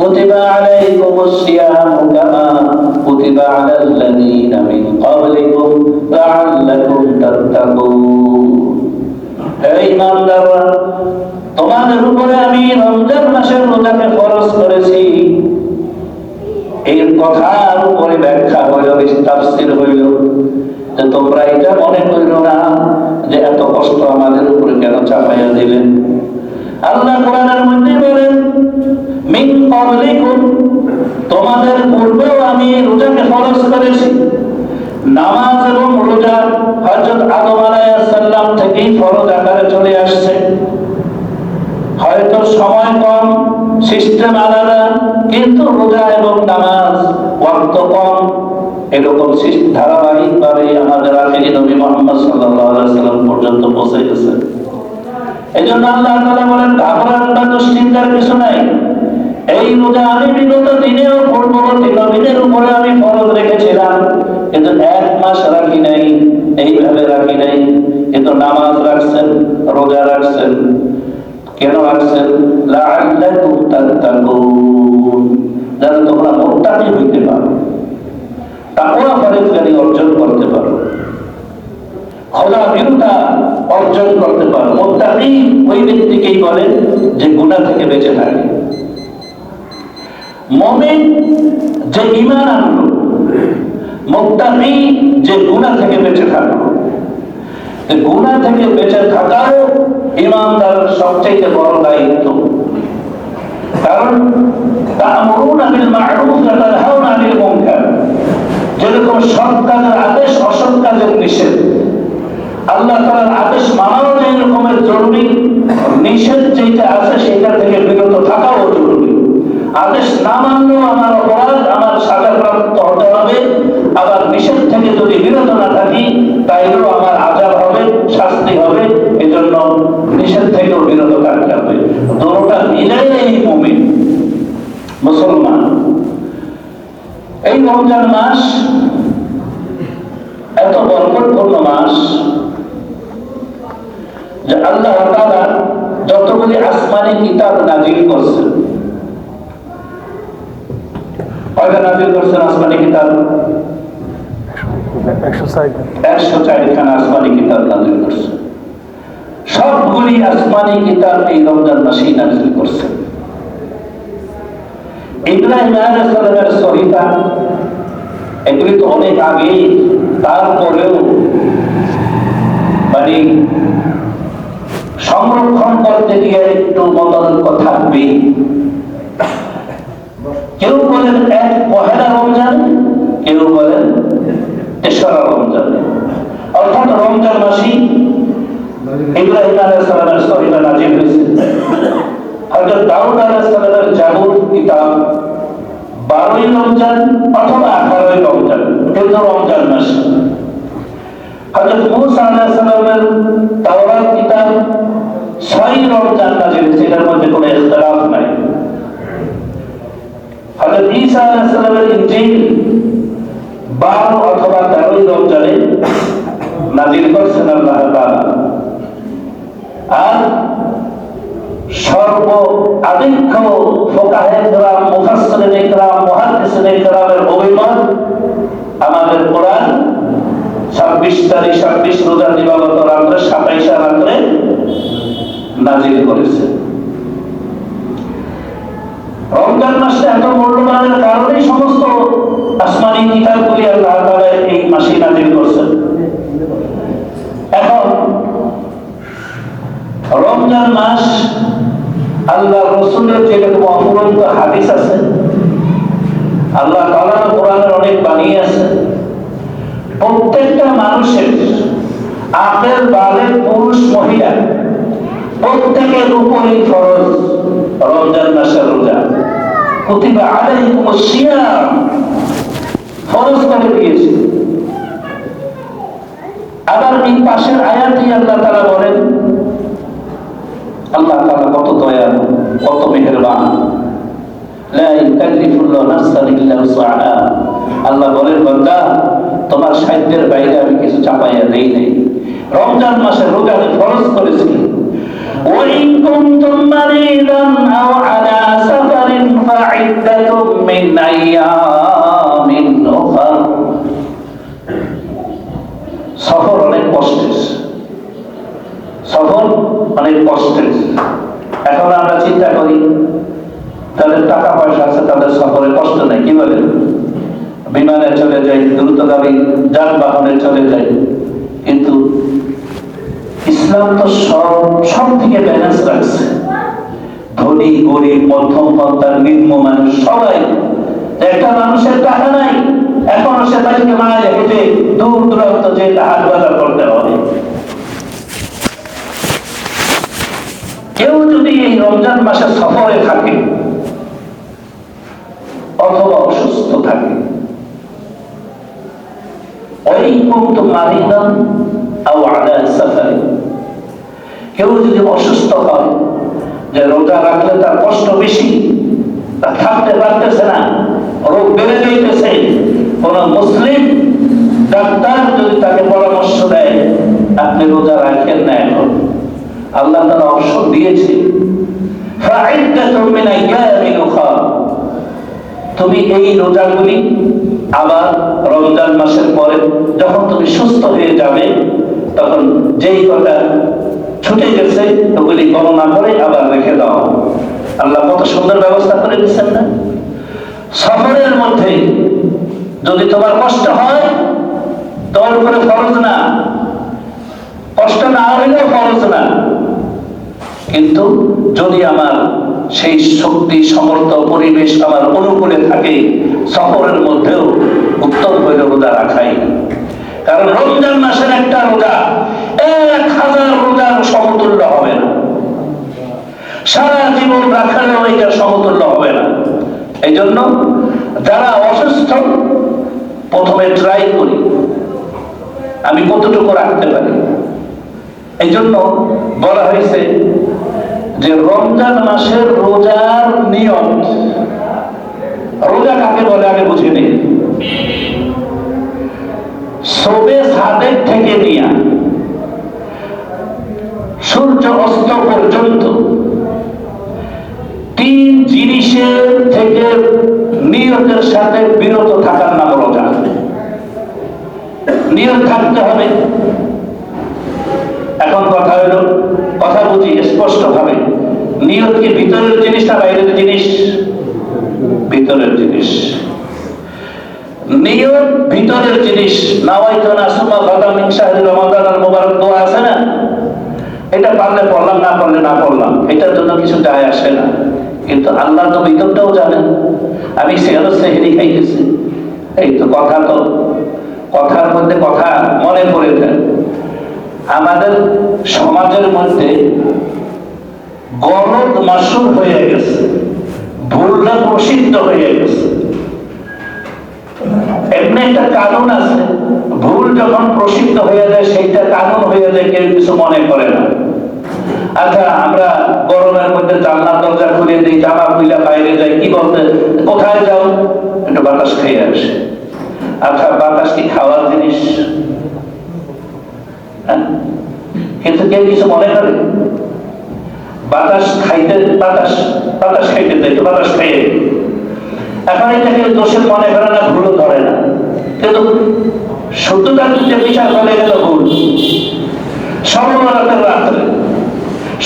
كتب عليكم الصيام كما كتب على الذين من قبلكم لعلكم تتقون হে ইমানদাররা তোমাদের উপরে আমি রমজান মাসের রোজাকে ফরজ করেছি এই কথার উপরে ব্যাখ্যা হইল তাফসির হইল যে তোমরা এটা মনে করিল না যে এত কষ্ট আমাদের উপরে কেন চাপাইয়া দিলেন আল্লাহ কোরআনের মধ্যে বলেন, মিন ক্বাবলিকুম তোমাদের পূর্বেও আমি রোজাকে ফরজ করেছি। নামাজ এবং রোজা হযরত আদম আলাইহিস সালাম থেকেই ফরজ আকারে চলে আসছে। হয়তো সময় কম, সিস্টেম আলাদা, কিন্তু রোজা এবং নামাজ, ওয়াক্ত কম। এরকম ধারাবাহিক ভাবে আমাদের আখেরি নবী মোহাম্মদ সাল্লাম পর্যন্ত পৌঁছে গেছে এই জন্য আল্লাহ উপরে আমি ফরজ রেখেছিলাম। রাখছেন, রোজা রাখছেন। কেন রাখছেন? লাআল্লাকুম তাত্তাকুন। যাতে তোমরা মুত্তাকি হইতে পারো। তাকওয়া ফরজগারি অর্জন করতে পারো। খোদা বিরুদ্ধা অর্জন করতে পারো। মুত্তাকি ওই ব্যক্তিকেই বলে যে গুনাহ থেকে বেঁচে থাকে। মুমিন যে ইমান আনলো, মুত্তাকি যে গুনাহ থেকে বেঁচে থাকল। গুনাহ থেকে বেঁচে থাকাও ইমানদারের সবচেয়ে বড় দায়িত্ব। কারণ, তা'মুরুনা বিল মা'রুফ ওয়া তানহাউনা মুনকার। যেরকম সৎ কাজের আদেশ, অসৎ কাজের নিষেধ। আল্লাহ তাআলার আদেশ মানাও যে রকমের জরুরি, নিষেধ যেটা আছে সেটা থেকে বিরত থাকাও জরুরি। আদেশ না মানলেও আমার অপরাধ, আমার সাজাপ্রাপ্ত হতে হবে। আবার নিষেধ থেকে যদি বিরত না থাকি, তাইলেও আমার আজাব হবে, শাস্তি হবে। এজন্য নিষেধ থেকেও বিরত থাকতে হবে। দুটোটা মিলাই এই মুমিন, মুসলমান। এই রমজান মাস এত বরকতপূর্ণ মাস। যে আল্লাহ তাআলা যতগুলি আসমানি কিতাব নাজিল করছেন কয়টা নাজিল করছেন আসমানি কিতাব? একশো ষাট একশো চারিখানা আসমানি কিতাব নাজিল সবগুলি আসমানি কিতাব এই রমজান মাসেই নাজিল করছে ইব্রাহিম আলাইহিসসালামের সহিতা এগুলি তো অনেক আগে তারপরেও মানে সংরক্ষণ করতে গিয়ে একটু মতানৈক্য থাকবেই। কেউ বলেন এক পহেলা রমজান, কেউ বলেন তেসরা রমজানে। অর্থাৎ রমজান মাসি ইব্রাহিম হয়েছে। দাউদ কিতাব বারোই রমজান অথবা আঠারোই রমজান কিন্তু রমজান মাস। হযরত মুসা আলাইহিস সালামের তাওরাত কিতাব ছয় রমজান নাজিল হয়েছে এটার মধ্যে আমাদের কোরআন 26 তারিখ 26 রোজা দিবাগত রাত্রে 27 রাত্রে নাজিল করেছে। রমজান মাসে এত মূল্যবানের কারণেই সমস্ত আসমানি কিতাবগুলি আল্লাহ তাআলা এই মাসে নাজিল করছেন এখন রমজান মাস আল্লাহ রসুলের যেরকম অপুরন্ত হাদিস আছে। আল্লাহ তাআলা কোরআনের অনেক বানিয়ে আছে। প্রত্যেকটা মানুষের আপেল বালে পুরুষ, মহিলা, প্রত্যেকের উপরেই ফরজ রমজান মাসের রোজা। সিয়াম। ফরজ করে দিয়েছে। আবার এই পাশের আয়াতই আল্লাহ তাআলা বলেন, আল্লাহ তাআলা কত দয়ালু, কত মেহেরবান। লা ইউকাল্লিফুল্লাহু নাফসান ইল্লা উসআহা। আল্লাহ বলেন, বান্দা তোমার সাহিত্যের বাইরে আমি কিছু চাপাইয়া দেই নাই। রমজান মাসে রোজা ফরজ করেছি। وإن كنتم مريضا أو على سفر فعدة من أيام أخر অনেক কষ্টের। সফর অনেক কষ্টের। এখন আমরা চিন্তা করি, তাদের টাকা পয়সা আছে, তাদের সফরে কষ্ট নেই, কি বলেন? বিমানে চলে যায় দ্রুতগামী যানবাহনে চলে যায় কিন্তু ইসলাম তো সব সব থেকে ব্যালেন্স রাখছে। ধনী, গরিব, মধ্যম পন্থার নিম্ন মানুষ সবাই। একটা মানুষের টাকা নাই, এখন সে তাকে মায়ের হেঁটে দূর দূরান্ত যে হাট বাজার করতে হবে। কেউ যদি এই রমজান মাসে সফরে থাকে, অথবা অসুস্থ থাকে কেউ যদি অসুস্থ হয়, যে রোজা রাখলে তার কষ্ট বেশি, তা থাকতে পারতেছে না, রোগ বেড়ে যাইতেছে। কোন মুসলিম ডাক্তার যদি তাকে পরামর্শ দেয়, আপনি রোজা রাখেন না এখন। আল্লাহ তারা অবসর দিয়েছে। তুমি এই রোজাগুলি আবার রমজান মাসের পরে যখন তুমি সুস্থ হয়ে যাবে, তখন যেই কটা ছুটে গেছে, ওগুলি গণনা করে আবার রেখে দাও। আল্লাহ কত সুন্দর ব্যবস্থা করে দিচ্ছেন না? সফরের মধ্যে যদি তোমার কষ্ট হয়, তোমার উপরে ফরজ না। কষ্ট না হইলেও ফরজ না। কিন্তু যদি আমার সেই শক্তি সমর্থ পরিবেশ আমার অনুকূলে থাকে সফরের মধ্যেও উত্তম হইল রোজা রাখাই। কারণ রমজান মাসের একটা রোজা, এক হাজার রোজার সমতুল্য হবে না। সারা জীবন রাখালেও এটা সমতুল্য হবে না। এই জন্য যারা অসুস্থ, প্রথমে ট্রাই করি। আমি কতটুকু রাখতে পারি? এই জন্য বলা হয়েছে যে রমজান মাসের রোজার নিয়ম, রোজা কাকে বলে আগে বুঝে নেই সবে সাদেক থেকে নিয়ে সূর্য অস্ত পর্যন্ত তিন জিনিসের থেকে নিয়তের সাথে বিরত থাকার নাম রোজা। নিয়ত থাকতে হবে। এখন কথা হলো, কথা বুঝি স্পষ্ট ভাবে নিয়ত কি ভিতরের জিনিস না বাইরের জিনিস, ভিতরের জিনিস। নিয়ত ভিতরের জিনিস। নাওয়াইতো না সুমা গাদা মিন শাহরি রমাদান আর মোবারক দোয়া আছে না? এটা পারলে পড়লাম, না পারলে না পড়লাম। এটার জন্য কিছু যায় আসে না। কিন্তু আল্লাহ তো ভিতরটাও জানেন আমি সেহর সেহরি খাইতেছি। এই তো কথা তো, কথার মধ্যে কথা মনে পড়ে যায়। আমাদের সমাজের মধ্যে গলদ মাসুর হয়ে গেছে। ভুলটা প্রসিদ্ধ হয়ে গেছে। এমনি একটা কানুন আছে। ভুল যখন প্রসিদ্ধ হয়ে যায়, সেইটা কানুন হয়ে যায়, কেউ কিছু মনে করে না। আচ্ছা আমরা গরমের মধ্যে জানলার দরজা খুলে দিই, জামা খুলে বাইরে যাই কি বলতে? কোথায় যাও? একটু বাতাস খেয়ে আসে। আচ্ছা বাতাস কি খাওয়ার জিনিস? হ্যাঁ? কিন্তু কেউ কিছু মনে করে? বাতাস খাইতে, বাতাস বাতাস খাইতে দেয় বাতাস খাইয়ে এখন এটা কেউ দোষের মনে করে না, ভুলও ধরে না। কিন্তু সত্যতার যে বিচার করে গেল ভুল। সর্বরাতের রাত্রে।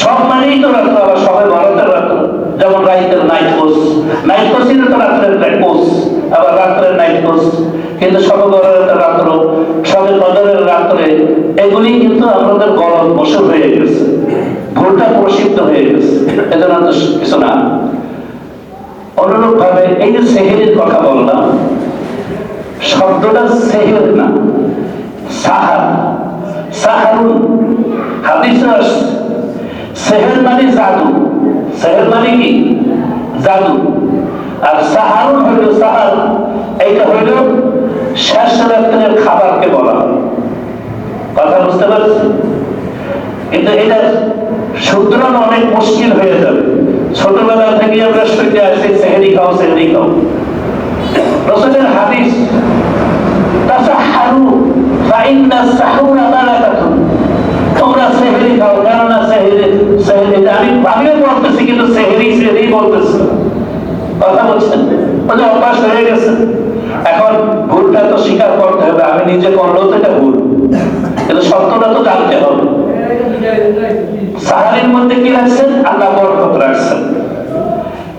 সব মানেই তো রাত্র, আবার সবে ভারতের রাত্র। যেমন রাইতের নাইট কোর্স নাইট কোর্সই তো রাত্রের নাইট কোর্স আবার রাত্রের নাইট কোর্স কিন্তু সর্বরাতের রাত্র, সবে বদরের রাত্রে, এগুলি কিন্তু আমাদের গরম মশুর হয়ে গেছে। ভুলটা প্রসিদ্ধ হয়ে গেছে। এজন্য তো কিছু না। অনুরূপ ভাবে এই যে সেহেরের কথা বললাম, শব্দটা সেহের না, সাহার। সাহারুন, হাদিস সেহের মানে জাদু। সেহের মানে কি? জাদু। আর সাহারুন হইল সাহার। এইটা হইল শেষ রাত্রের খাবারকে বলা কথা বুঝতে পারছি কিন্তু এটা শুধরানো অনেক মুশকিল হয়ে যাবে। ছোটবেলা থেকে আমরা শুনতে আসছি, সেহেরি খাও সেহেরি খাও। রসুলের হাদিস, তাসাহারু ফাইন্না সাহুরা বারাকাতুন তোমরা সেহেরি খাও, কেননা সেহেরি সেহেরি আমি আমিও বলতেছি কিন্তু সেহেরি সেহেরি বলতেছি। কথা বলছেন? বলে অভ্যাস হয়ে গেছে। এখন ভুলটা তো স্বীকার করতে হবে, আমি নিজে করলেও তো এটা ভুল কিন্তু সত্যটা তো জানতে হবে সাহারির মধ্যে কি রাখছেন আল্লাহ বরকত রাখছেন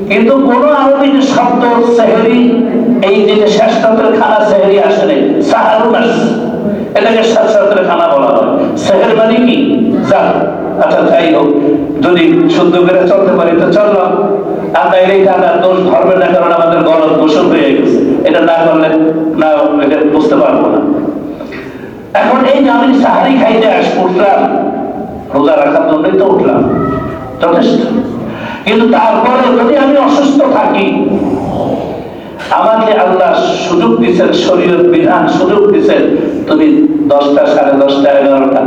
কিন্তু কোন আরবি শব্দ সেহেরি, এই যে শেষ রাতের খানা সেহেরি আসে নাই সাহারুন আসছে এটাকে খানা বলা হয়। মানে কি? আচ্ছা যাই হোক, যদি শুদ্ধ করে চলতে পারি তো চললাম আর নাইলে এটা দোষ ধরবে না, কারণ আমাদের গলত গোসল হয়ে গেছে। এটা না করলে না, এটা বুঝতে পারব না। এখন এই যে আমি সাহারি খাইতে আস, উঠলাম রোজা রাখার জন্যই তো উঠলাম। যথেষ্ট। কিন্তু তারপরে যদি আমি অসুস্থ থাকি, আমাকে আল্লাহ সুযোগ দিচ্ছেন শরীরের বিধান সুযোগ দিচ্ছেন তুমি দশটা সাড়ে দশটা এগারোটা,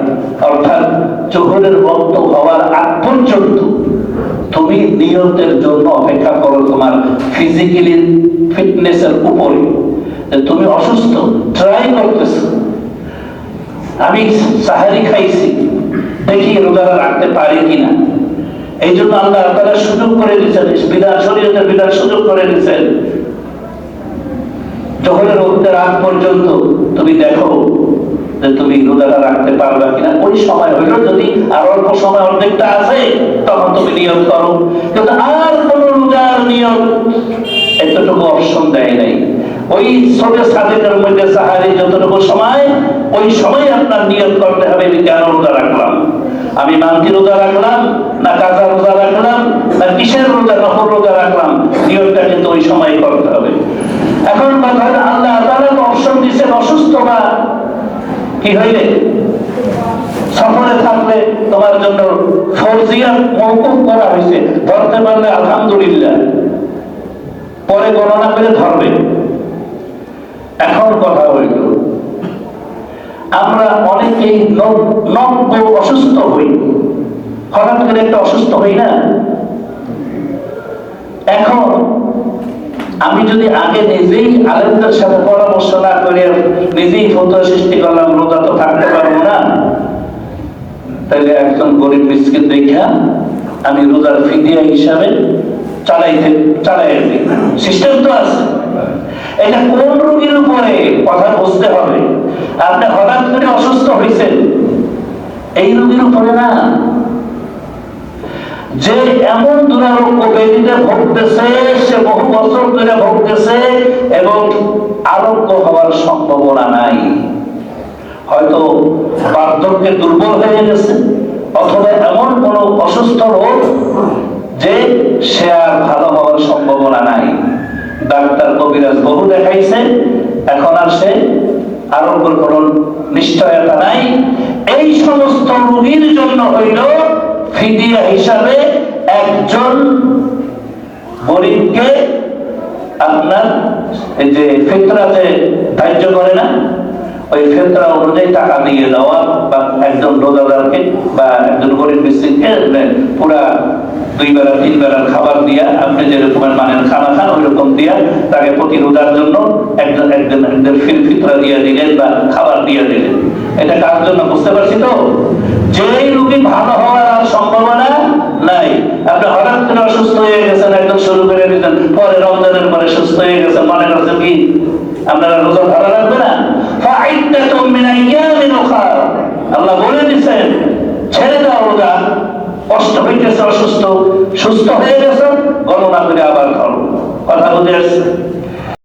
অর্থাৎ জোহরের বক্ত হওয়ার আগ পর্যন্ত তুমি নিয়তের জন্য অপেক্ষা করো তোমার ফিজিক্যালি ফিটনেসের উপরে। তুমি অসুস্থ ট্রাই করতেছো। আমি সাহারি খাইছি। দেখি রোজারা রাখতে পারি কিনা? এই জন্য আল্লাহ তারা সুযোগ করে দিচ্ছেন বিধান শরীরের বিধান সুযোগ করে দিচ্ছেন জহরের রোদের আগ পর্যন্ত তুমি দেখো যে তুমি রোজাটা রাখতে পারবে কিনা। ওই সময় হইল যদি আর অল্প সময় অর্ধেকটা আছে, তখন তুমি নিয়ত করো। কিন্তু আর কোন রোজার নিয়ত এতটুকু অপশন দেয় নাই। ওই ছোট সাদেকের মধ্যে সাহারি যতটুকু সময়, ওই সময় আপনার নিয়ত করতে হবে, আমি কেন রোজা রাখলাম? আমি মানকি রোজা রাখলাম, না কাজা রোজা রাখলাম, না কিসের রোজা নফর রোজা রাখলাম নিয়তটা কিন্তু ওই সময় করতে হবে। এখন কথা আল্লাহ তাআলা তো অপশন দিচ্ছেন অসুস্থ বা কি হইলে? সফরে থাকলে তোমার জন্য ফরজিয়া মৌকুফ করা হয়েছে ধরতে পারলে আলহামদুলিল্লাহ। পরে গণনা করে ধরবে। এখন কথা হইল আমরা অনেকেই নব- নব্য অসুস্থ হই। হঠাৎ করে একটা অসুস্থ হই না? এখন আমি যদি আগে নিজেই আলেমদের সাথে পরামর্শ না করে নিজেই ফতোয়া সৃষ্টি করলাম, রোজা তো থাকতে পারব না, তাহলে একজন গরিব মিসকিন দেখা আমি রোজার ফিদিয়া হিসাবে চালাইতে চালাই সিস্টেম তো আছে। এটা কোন রোগীর উপরে কথা বুঝতে হবে? আপনি হঠাৎ করে অসুস্থ হয়েছেন। এই রোগীর উপরে না। যে এমন দুরারোগ্য ব্যাধিতে ভুগতেছে, সে বহু বছর ধরে ভুগতেছে এবং আরোগ্য হওয়ার সম্ভাবনা নাই। হয়তো বার্ধক্যে দুর্বল হয়ে গেছে, অথবা এমন কোন অসুস্থ রোগ যে সে আর ভালো হওয়ার সম্ভাবনা নাই। ডাক্তার কবিরাজ বহু দেখাইছে এখন আর সে আরোগ্যের কোন নিশ্চয়তা নাই। এই সমস্ত রোগীর জন্য হইল ফিদিয়া হিসাবে একজন গরিবকে আপনার এই যে ফিতরাতে ধার্য করে না ওই ফেতরা অনুযায়ী টাকা দিয়ে দেওয়া বা একজন রোজাদারকে বা একজন গরিব মিস্ত্রিকে পুরা দুই বেলা, তিন বেলার খাবার দিয়া, আপনি যে রকমের মানের খানা খান, ওই রকম দিয়া তাকে প্রতি রোজার জন্য একজন একজন একজন ফিতরা দিয়ে দিলেন বা খাবার দিয়ে দিলেন। এটা কার জন্য বুঝতে পারছি তো? যেই রুগী ভালো হওয়ার আর সম্ভাবনা নাই। আপনি হঠাৎ করে অসুস্থ হয়ে গেছেন, একদম শুরু করে দিতেন পরে রমজানের পরে সুস্থ হয়ে গেছেন, মনে করছেন কি? আপনারা রোজা ভালো রাখবে না? আল্লাহ বলে দিয়েছেন, ছেড়ে দাও রোজা কষ্ট হইতেছে, অসুস্থ, সুস্থ হয়ে গেছে, গণনা করে আবার খাও। কথা বুঝে